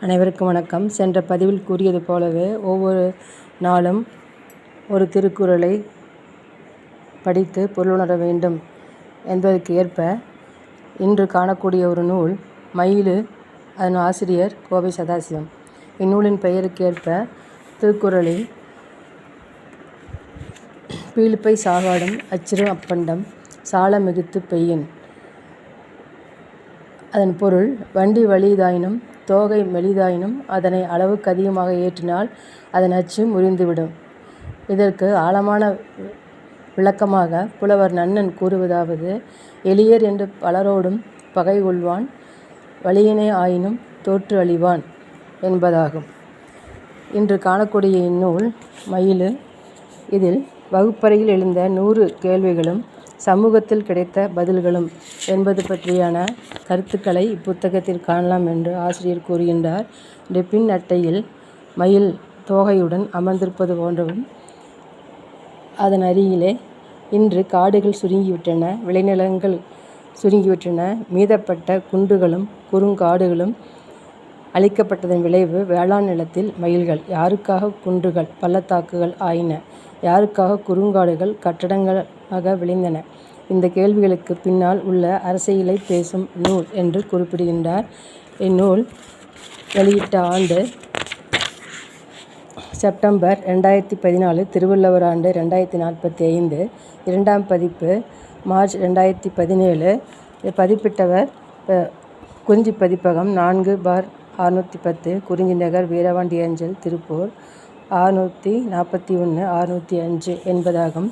அனைவருக்கும் வணக்கம். சென்ற பதிவில் கூறியது போலவே ஒவ்வொரு நாளும் ஒரு திருக்குறளை படித்து பொருளுணர வேண்டும் என்பதற்கு ஏற்ப இன்று காணக்கூடிய ஒரு நூல் மயிலு அதன் ஆசிரியர் கோவை சதாசிவம். இந்நூலின் பெயருக்கு ஏற்ப திருக்குறளில் பீலிப்பை சாகாடும் அச்சிறு அப்பண்டம் சால மிகுத்து பெய்யின். அதன் பொருள் வண்டி வழிதாயினும் தோகை மெலிதாயினும் அதனை அளவுக்கு அதிகமாக ஏற்றினால் அதன் அச்சு முறிந்துவிடும். இதற்கு ஆழமான விளக்கமாக புலவர் நன்னன் கூறுவதாவது எளியர் என்று பலரோடும் பகை கொள்வான் வலியனே ஆயினும் தோற்று அழிவான் என்பதாகும். இன்று காணக்கூடிய இந்நூல் மயிலு. இதில் வகுப்பறையில் எழுந்த நூறு கேள்விகளும் சமூகத்தில் கிடைத்த பதில்களும் என்பது பற்றியான கருத்துக்களை இப்புத்தகத்தில் காணலாம் என்று ஆசிரியர் கூறுகின்றார். டெப்பின் அட்டையில் மயில் தோகையுடன் அமர்ந்திருப்பது போன்றவும் அதன் அருகிலே இன்று காடுகள் சுருங்கிவிட்டன விளைநிலங்கள் சுருங்கிவிட்டன மீதப்பட்ட குன்றுகளும் குறுங்காடுகளும் அழிக்கப்பட்டதன் விளைவு வேளாண் நிலத்தில் மயில்கள் யாருக்காக குன்றுகள் பள்ளத்தாக்குகள் ஆயின யாருக்காக குறுங்காடுகள் கட்டடங்களாக விளைந்தன? இந்த கேள்விகளுக்கு பின்னால் உள்ள அரசியலை பேசும் நூல் என்று குறிப்பிடுகின்றார். இந்நூல் வெளியிட்ட ஆண்டு செப்டம்பர் ரெண்டாயிரத்தி பதினாலு திருவள்ளுவர் ஆண்டு ரெண்டாயிரத்தி நாற்பத்தி ஐந்து இரண்டாம் பதிப்பு மார்ச் ரெண்டாயிரத்தி பதினேழு. பதிப்பிட்டவர் குறிஞ்சி பதிப்பகம் நான்கு பார் அறுநூற்றி பத்து குறிஞ்சி நகர் வீரவாண்டி அஞ்சல் திருப்பூர். அறுநூற்றி நாற்பத்தி ஒன்று அறுநூற்றி அஞ்சு என்பதாகும்.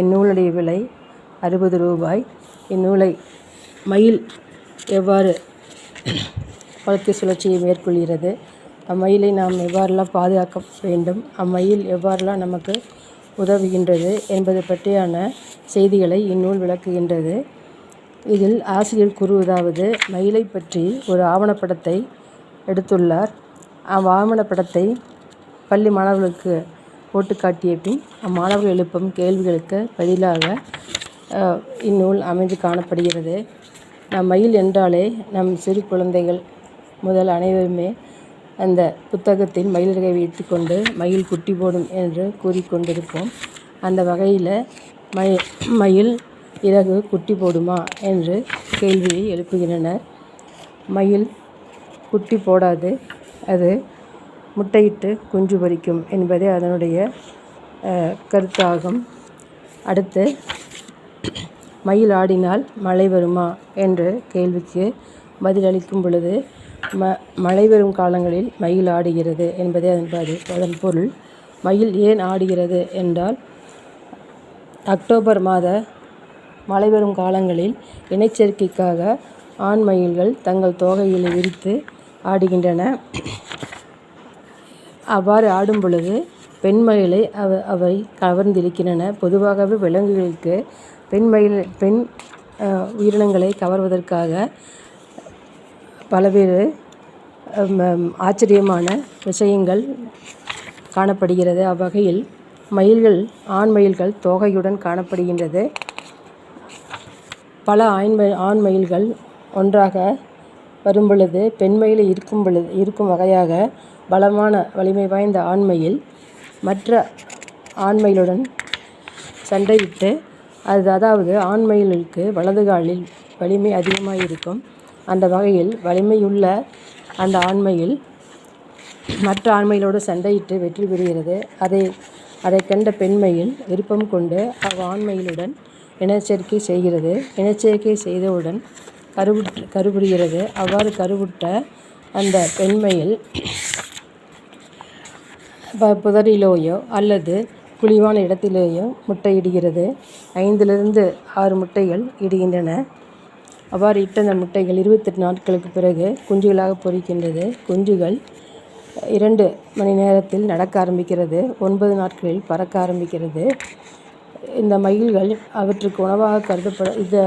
இந்நூலுடைய விலை அறுபது ரூபாய். இந்நூலை மயில் எவ்வாறு வாழ்க்கை சுழற்சியை மேற்கொள்கிறது? அம்மயிலை நாம் எவ்வாறெல்லாம் பாதுகாக்க வேண்டும்? அம்மயில் எவ்வாறெல்லாம் நமக்கு உதவுகின்றது என்பது பற்றியான செய்திகளை இந்நூல் விளக்குகின்றது. இதில் ஆசிரியர் கூறுவதாவது மயிலை பற்றி ஒரு ஆவணப்படத்தை எடுத்துள்ளார். அவ்வாவணப்படத்தை பள்ளி மாணவர்களுக்கு போட்டு காட்டிய பின் அம்மாணவர்கள் எழுப்பும் கேள்விகளுக்கு பதிலாக இந்நூல் அமைந்து காணப்படுகிறது. நம் மயில் என்றாலே நம் சிறு குழந்தைகள் முதல் அனைவருமே அந்த புத்தகத்தின் மயிலிறகை வைத்து கொண்டு மயில் குட்டி போடும் என்று கூறிக்கொண்டிருப்போம். அந்த வகையில் மய மயில் இறகு குட்டி போடுமா என்று கேள்வியை எழுப்புகின்றனர். மயில் குட்டி போடாது. அது முட்டையிட்டு குஞ்சு பொரிக்கும் என்பதே அதனுடைய கருத்தாகும். அடுத்து மயில் ஆடினால் மழை வருமா என்ற கேள்விக்கு பதிலளிக்கும் பொழுது ம மழை வரும் காலங்களில் மயில் ஆடுகிறது என்பதே அதன் பதி அதன் பொருள். மயில் ஏன் ஆடுகிறது என்றால் அக்டோபர் மாத மழை வரும் காலங்களில் இனச்சேர்க்கைக்காக ஆண் மயில்கள் தங்கள் தோகைகளை விரித்து ஆடுகின்றன. அவ்வாறு ஆடும் பொழுது பெண் மயிலை அவ அவை கவர்ந்திருக்கின்றன. பொதுவாகவே விலங்குகளுக்கு பெண்மயில் பெண் உயிரினங்களை கவர்வதற்காக பலவேறு ஆச்சரியமான விஷயங்கள் காணப்படுகிறது. அவ்வகையில் மயில்கள் ஆண் மயில்கள் தோகையுடன் காணப்படுகின்றது. பல ஆண் ஆண் மயில்கள் ஒன்றாக வரும் பொழுது இருக்கும் பொழுது இருக்கும் வகையாக பலமான வலிமை வாய்ந்த ஆண்மையில் மற்ற ஆண்மையிலுடன் சண்டையிட்டு அது அதாவது ஆண்மையிலுக்கு வலது காலில் வலிமை அதிகமாக இருக்கும். அந்த வகையில் வலிமையுள்ள அந்த ஆண்மையில் மற்ற ஆண்மையிலோடு சண்டையிட்டு வெற்றி பெறுகிறது. அதை அதை கண்ட பெண்மையில் விருப்பம் கொண்டு அவ் ஆண்மையிலுடன் இனச்சேர்க்கை செய்கிறது. இனச்சேர்க்கை செய்தவுடன் கருவுட் கருவுறுகிறது அவ்வாறு கருவுட்ட அந்த பெண்மையில் புதரிலோயோ அல்லது குழிவான இடத்திலேயோ முட்டையிடுகிறது. ஐந்திலிருந்து ஆறு முட்டைகள் இடுகின்றன. அவ்வாறு இட்ட அந்த முட்டைகள் இருபத்தெட்டு நாட்களுக்கு பிறகு குஞ்சுகளாக பொரிக்கின்றது குஞ்சுகள் இரண்டு மணி நேரத்தில் நடக்க ஆரம்பிக்கிறது. ஒன்பது நாட்களில் பறக்க ஆரம்பிக்கிறது. இந்த மயில்கள் அவற்றுக்கு உணவாக கருதப்பட இந்த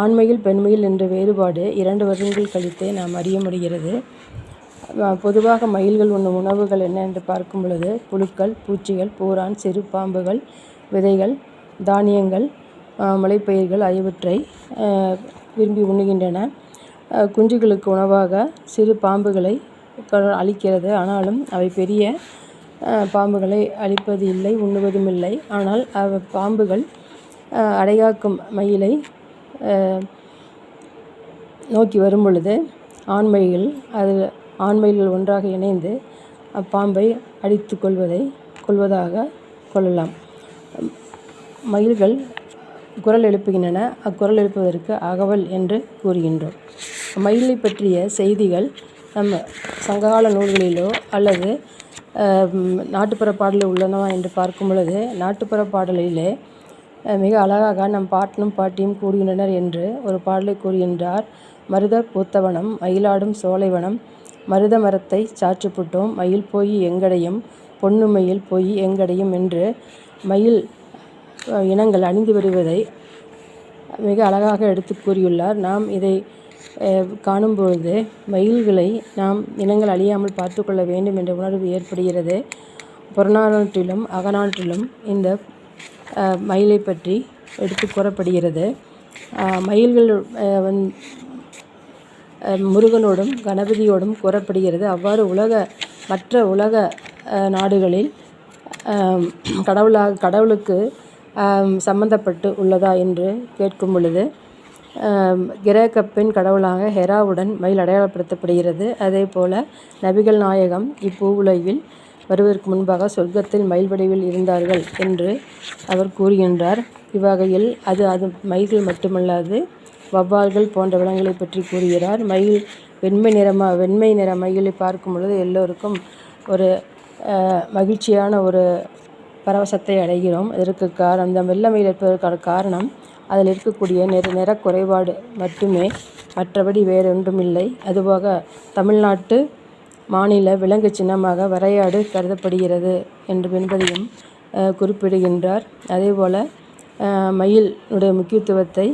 ஆண்மையில் பெண்மையில் என்ற வேறுபாடு இரண்டு வருடங்கள் கழித்தே நாம் அறிய முடிகிறது. பொதுவாக மயில்கள் உண்ணும் உணவுகள் என்ன என்று பார்க்கும் பொழுது புழுக்கள் பூச்சிகள் பூரான் சிறு பாம்புகள் விதைகள் தானியங்கள் மலைப்பயிர்கள் ஆகியவற்றை விரும்பி உண்ணுகின்றன. குஞ்சுகளுக்கு உணவாக சிறு பாம்புகளை அழிக்கிறது. ஆனாலும் அவை பெரிய பாம்புகளை அழிப்பது இல்லை உண்ணுவதும் இல்லை. ஆனால் அவ பாம்புகள் அடைகாக்கும் மயிலை நோக்கி வரும் பொழுது ஆண் அது ஆண் மயில்கள் ஒன்றாக இணைந்து அப்பாம்பை அடித்து கொள்வதை கொள்வதாக கொள்ளலாம். மயில்கள் குரல் எழுப்புகின்றன. அக்குரல் எழுப்புவதற்கு அகவல் என்று கூறுகின்றோம். மயிலை பற்றிய செய்திகள் நம்ம சங்ககால நூல்களிலோ அல்லது நாட்டுப்புற பாடலில் உள்ளனவா என்று பார்க்கும் பொழுது நாட்டுப்புற பாடலிலே மிக அழகாக நம் பாட்டனும் பாட்டியும் கூறுகின்றனர் என்று ஒரு பாடலை கூறுகின்றார். மருத பூத்தவனம் மயிலாடும் சோலைவனம் மருத மரத்தை சாற்றுப்புட்டோம் மயில் போய் எங்கடையும் பொண்ணு மயில் போய் எங்கடையும் என்று மயில் இனங்கள் அணிந்து வருவதை மிக அழகாக எடுத்து கூறியுள்ளார். நாம் இதை காணும்பொழுது மயில்களை நாம் இனங்கள் அழியாமல் பார்த்து கொள்ள வேண்டும் என்ற உணர்வு ஏற்படுகிறது. புறநானூற்றிலும் அகநாட்டிலும் இந்த மயிலை பற்றி எடுத்து கூறப்படுகிறது. மயில்கள் வந் முருகனோடும் கணபதியோடும் கூறப்படுகிறது. அவ்வாறு உலக மற்ற உலக நாடுகளில் கடவுளாக கடவுளுக்கு சம்மந்தப்பட்டு உள்ளதா என்று கேட்கும் பொழுது கிரேக்க பெண் கடவுளாக ஹெராவுடன் மயில் அடையாளப்படுத்தப்படுகிறது அதே போல் நபிகள் நாயகம் இப்பூவுலகில் வருவதற்கு முன்பாக சொர்க்கத்தில் மயில் வடிவில் இருந்தார்கள் என்று அவர் கூறுகின்றார். இவ்வகையில் அது அது மயில்கள் மட்டுமல்லாது வவ்வால்கள் போன்ற விலங்குகளை பற்றி கூறுகிறார். மயில் வெண்மை நிறமாக வெண்மை நிற மயிலை பார்க்கும் பொழுது எல்லோருக்கும் ஒரு மகிழ்ச்சியான ஒரு பரவசத்தை அடைகிறோம். இதற்கு காரணம் இந்த வெள்ளை மயில் இருப்பதற்கான காரணம் அதில் இருக்கக்கூடிய நிற நிற குறைபாடு மட்டுமே மற்றபடி வேறொன்றுமில்லை. அதுபோக தமிழ்நாட்டு மாநில விலங்கு சின்னமாக வரையாடு கருதப்படுகிறது என்று என்பதையும் குறிப்பிடுகின்றார். அதேபோல் மயிலுடைய முக்கியத்துவத்தை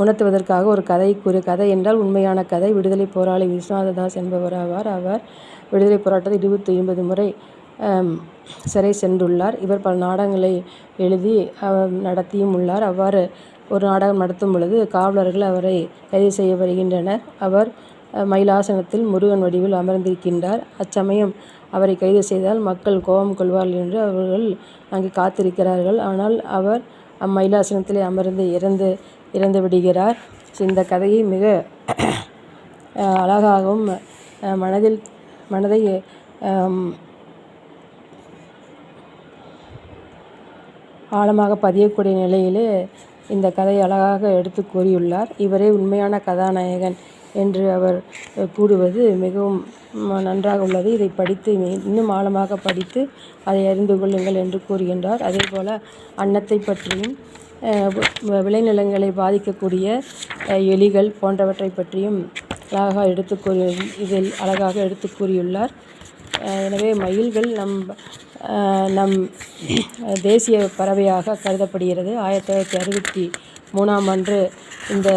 உணர்த்துவதற்காக ஒரு கதை கூறிய கதை என்றால் உண்மையான கதை. விடுதலை போராளி விஸ்வநாததாஸ் என்பவர் ஆவார் அவர் விடுதலை போராட்டத்தை இருபத்தி ஐம்பது முறை சிறை சென்றுள்ளார். இவர் பல நாடகங்களை எழுதி நடத்தியும் உள்ளார். அவ்வாறு ஒரு நாடகம் நடத்தும் பொழுது காவலர்கள் அவரை கைது செய்ய வருகின்றனர். அவர் மயிலாசனத்தில் முருகன் வடிவில் அமர்ந்திருக்கின்றார். அச்சமயம் அவரை கைது செய்தால் மக்கள் கோபம் கொள்வார்கள் என்று அவர்கள் அங்கு காத்திருக்கிறார்கள். ஆனால் அவர் அம்மயிலாசனத்திலே அமர்ந்து இறந்து இறந்து விடுகிறார். இந்த கதையை மிக அழகாகவும் மனதில் மனதை ஆழமாக பதியக்கூடிய நிலையிலே இந்த கதை அழகாக எடுத்து கூறியுள்ளார். இவரே உண்மையான கதாநாயகன் என்று அவர் கூறுவது மிகவும் நன்றாக உள்ளது. இதை படித்து இன்னும் ஆழமாக படித்து அதை அறிந்து கொள்ளுங்கள் என்று கூறுகின்றார். அதேபோல் அன்னத்தை பற்றியும் விளைநிலங்களை பாதிக்கக்கூடிய எலிகள் போன்றவற்றை பற்றியும் அழகாக எடுத்து கூறி இதில் அழகாக எடுத்து கூறியுள்ளார். எனவே மயில்கள் நம் நம் தேசிய பறவையாக கருதப்படுகிறது. ஆயிரத்தி தொள்ளாயிரத்தி அறுபத்தி மூணாம் ஆண்டு இந்த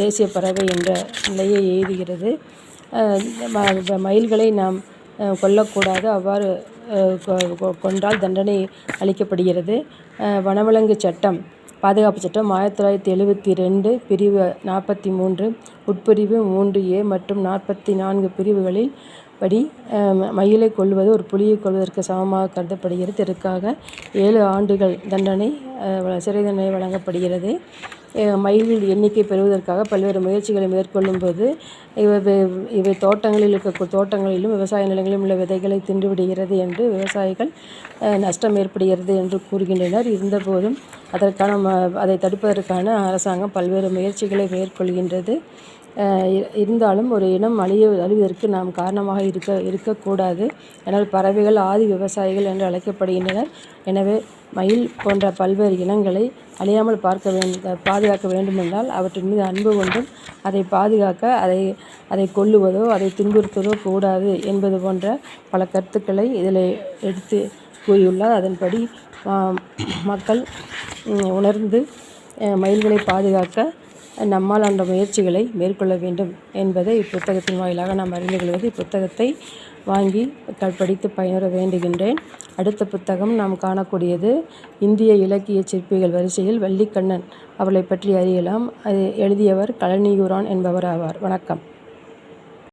தேசிய பறவை என்ற நிலையை எய்துகிறது. மயில்களை நாம் கொல்லக்கூடாது. அவ்வாறு கொன்றால் தண்டனை அளிக்கப்படுகிறது. வனவிலங்கு சட்டம் பாதுகாப்பு சட்டம் ஆயிரத்தி தொள்ளாயிரத்தி எழுபத்தி ரெண்டு பிரிவு நாற்பத்தி மூன்று உட்பிரிவு மூன்று ஏ மற்றும் நாற்பத்தி நான்கு பிரிவுகளில் படி மயிலை கொல்வது ஒரு புலியை கொல்வதற்கு சமமாக கருதப்படுகிறது. இதற்காக ஏழு ஆண்டுகள் தண்டனை சிறை தண்டனை வழங்கப்படுகிறது. மயில்கள் எண்ணிக்கை பெறுவதற்காக பல்வேறு முயற்சிகளை மேற்கொள்ளும் போது இவை இவை தோட்டங்களில் இருக்க தோட்டங்களிலும் விவசாய நிலங்களிலும் உள்ள விதைகளை தின்றுவிடுகிறது என்று விவசாயிகள் நஷ்டம் ஏற்படுகிறது என்று கூறுகின்றனர். இருந்தபோதும் அதற்கான அதை தடுப்பதற்கான அரசாங்கம் பல்வேறு முயற்சிகளை மேற்கொள்கின்றது. இருந்தாலும் ஒரு இனம் அழிய அழிவதற்கு நாம் காரணமாக இருக்க இருக்கக்கூடாது ஆனால் பறவைகள் ஆதி விவசாயிகள் என்று அழைக்கப்படுகின்றனர். எனவே மயில் போன்ற பல்வேறு இனங்களை அழியாமல் பார்க்க வேண்ட பாதுகாக்க வேண்டுமென்றால் அவற்றின் மீது அன்பு கொண்டும் அதை பாதுகாக்க அதை அதை கொல்லுவதோ அதை துன்புறுத்துவதோ கூடாது என்பது போன்ற பல கருத்துக்களை இதில் எடுத்து கூறியுள்ளார். அதன்படி மக்கள் உணர்ந்து மயில்களை பாதுகாக்க நம்மால் அந்த முயற்சிகளை மேற்கொள்ள வேண்டும் என்பதை இப்புத்தகத்தின் வாயிலாக நாம் அறிந்து கொள்வது. இப்புத்தகத்தை வாங்கி படித்து பயனுற வேண்டுகின்றேன். அடுத்த புத்தகம் நாம் காணக்கூடியது இந்திய இலக்கிய சிற்பிகள் வரிசையில் வள்ளிக்கண்ணன் அவளை பற்றி அறியலாம். அது எழுதியவர் கழனியூரான் என்பவர் ஆவார் வணக்கம்.